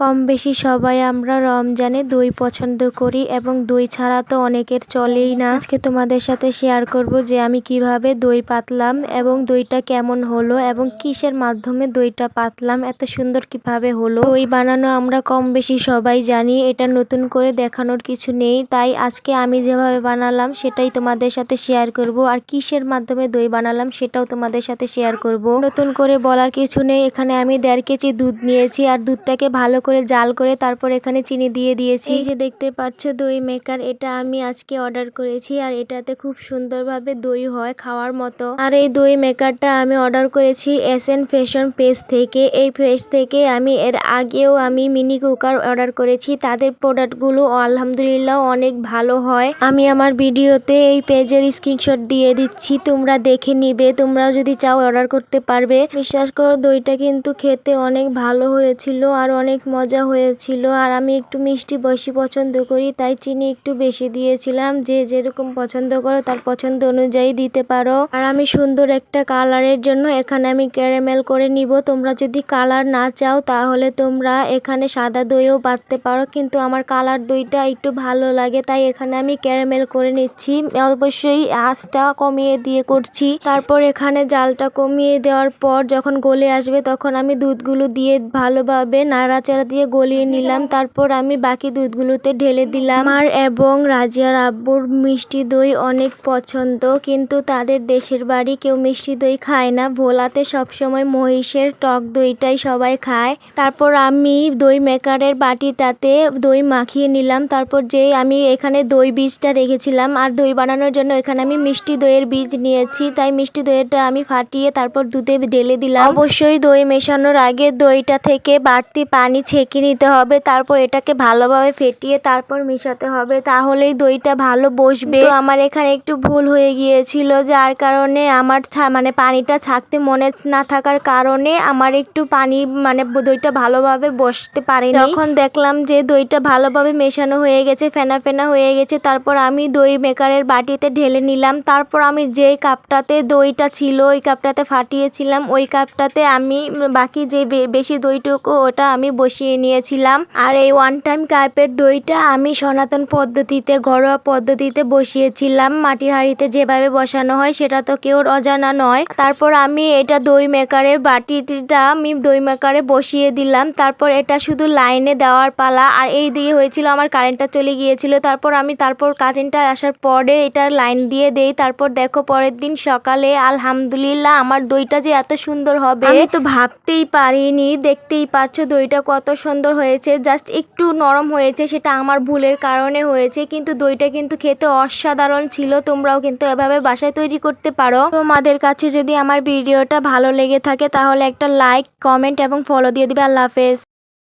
কম বেশি সবাই আমরা রমজানে দই পছন্দ করি এবং দই ছাড়া তো অনেকের চলেই না। আজকে তোমাদের সাথে শেয়ার করব যে আমি কীভাবে দই পাতলাম এবং দইটা কেমন হলো এবং কিসের মাধ্যমে দইটা পাতলাম, এত সুন্দর কীভাবে হলো। দই বানানো আমরা কম বেশি সবাই জানি, এটা নতুন করে দেখানোর কিছু নেই, তাই আজকে আমি যেভাবে বানালাম সেটাই তোমাদের সাথে শেয়ার করব আর কিসের মাধ্যমে দই বানালাম সেটাও তোমাদের সাথে শেয়ার করব। নতুন করে বলার কিছু নেই, এখানে আমি দেড় কেজি দুধ নিয়েছি আর দুধটাকে ভালো করে জাল করে তারপর এখানে চিনি দিয়ে দিয়েছি। এই যে দেখতে পাচ্ছ দই মেকার এটা আমি আজকে অর্ডার করেছি আর এটাতে খুব সুন্দরভাবে দই হয় খাওয়ার মতো। আর এই দই মেকারটা আমি অর্ডার করেছি এস এন ফ্যাশন পেজ থেকে। এই পেজ থেকে আমি এর আগেও আমি মিনি কুকার অর্ডার করেছি। তাদের প্রোডাক্টগুলো আলহামদুলিল্লাহ অনেক ভালো হয়। আমি আমার ভিডিওতে এই পেজের স্ক্রিনশট দিয়ে দিচ্ছি। তোমরা দেখে নিবে তোমরা যদি চাও অর্ডার করতে পারবে। বিশ্বাস করো দইটা কিন্তু খেতে অনেক ভালো হয়েছিল আর অনেক মজা হয়েছিল আর আমি একটু মিষ্টি বেশি পছন্দ করি, তাই চিনি একটু বেশি দিয়েছিলাম। যে যেরকম পছন্দ করো, তার পছন্দ অনুযায়ী দিতে পারো। আর আমি সুন্দর একটা কালারের জন্য এখানে আমি ক্যারামেল করে নিব। তোমরা যদি কালার না চাও, তাহলে তোমরা এখানে সাদা দইও বাটতে পারো। কিন্তু আমার কালার দইটা একটু ভালো লাগে, তাই এখানে আমি ক্যারামেল করে নিচ্ছি। অবশ্যই আঁচটা কমিয়ে দিয়ে করছি। তারপর এখানে জালটা কমিয়ে দেওয়ার পর যখন গলে আসবে, তখন আমি দুধগুলো দিয়ে ভালোভাবে নাড়াচাড়া দিয়ে গলিয়ে নিলাম। তারপর আমি বাকি দুধগুলোতে ঢেলে দিলাম। আর এবং রাজিয়ার আব্বুর মিষ্টি দই অনেক পছন্দ, কিন্তু তাদের দেশের বাড়ি কেউ মিষ্টি দই খায় না। ভোলাতে সবসময় মহিষের টক দইটাই সবাই খায়। তারপর আমি দই মেকারের বাটিটাতে দই মাখিয়ে নিলাম। তারপর যে আমি এখানে দই বীজটা রেখেছিলাম, আর দই বানানোর জন্য এখানে আমি মিষ্টি দইয়ের বীজ নিয়েছি। তাই মিষ্টি দইটা আমি ফাটিয়ে তারপর দুধে ঢেলে দিলাম। অবশ্যই দই মেশানোর আগে দইটা থেকে বাড়তি পানি ছেঁকে নিতে হবে, তারপর এটাকে ভালোভাবে ফেটিয়ে তারপর মেশাতে হবে, তাহলেই দইটা ভালো বসবে। তো আমার এখানে একটু ভুল হয়ে গিয়েছিল, যার কারণে আমার মানে পানিটা ছাকতে মনে না থাকার কারণে আমার একটু পানি মানে দইটা ভালোভাবে বসতে পারেনি। তখন দেখলাম যে দইটা ভালোভাবে মেশানো হয়ে গেছে, ফেনা ফেনা হয়ে গেছে, তারপর আমি দই মেকারের বাটিতে ঢেলে নিলাম। তারপর আমি যেই কাপটাতে দইটা ছিল, ওই কাপটাতে ফাটিয়েছিলাম। ওই কাপটাতে আমি, বাকি যে বেশি দইটুকু, ওটা আমি বসিয়ে নিয়েছিলাম। আর এই ওয়ান টাইম কাপের দইটা আমি সনাতন পদ্ধতিতে, ঘরোয়া পদ্ধতিতে বসিয়েছিলাম। মাটির হাঁড়িতে যেভাবে বসানো হয় সেটা তো কেউ অজানা নয়। তারপর আমি এটা দই মেকারে বাটিটা আমি দই মেকারে বসিয়ে দিলাম। তারপর এটা শুধু লাইনে দেওয়ার পালা। আর এই দিয়ে হয়েছিল আমার কারেন্টটা চলে গিয়েছিল। তারপর আমি, তারপর কারেন্টটা আসার পরে এটা লাইন দিয়ে দেই। তারপর দেখো পরের দিন সকালে আলহামদুলিল্লাহ আমার দইটা যে এত সুন্দর হবে, আমি তো ভাবতেই পারিনি। দেখতেই পাচ্ছ দইটা কত সুন্দর হয়েছে জাস্ট একটু নরম হয়েছে, সেটা আমার ভুলের কারণে হয়েছে, কিন্তু দইটা কিন্তু খেতে অসাধারণ ছিল, তোমরাও কিন্তু এভাবে বাসায় তৈরি করতে পারো। তোমাদের কাছে যদি আমার ভিডিওটা ভালো লেগে থাকে, তাহলে একটা লাইক কমেন্ট এবং ফলো দিয়ে দিবে। আল্লাহ হাফেজ।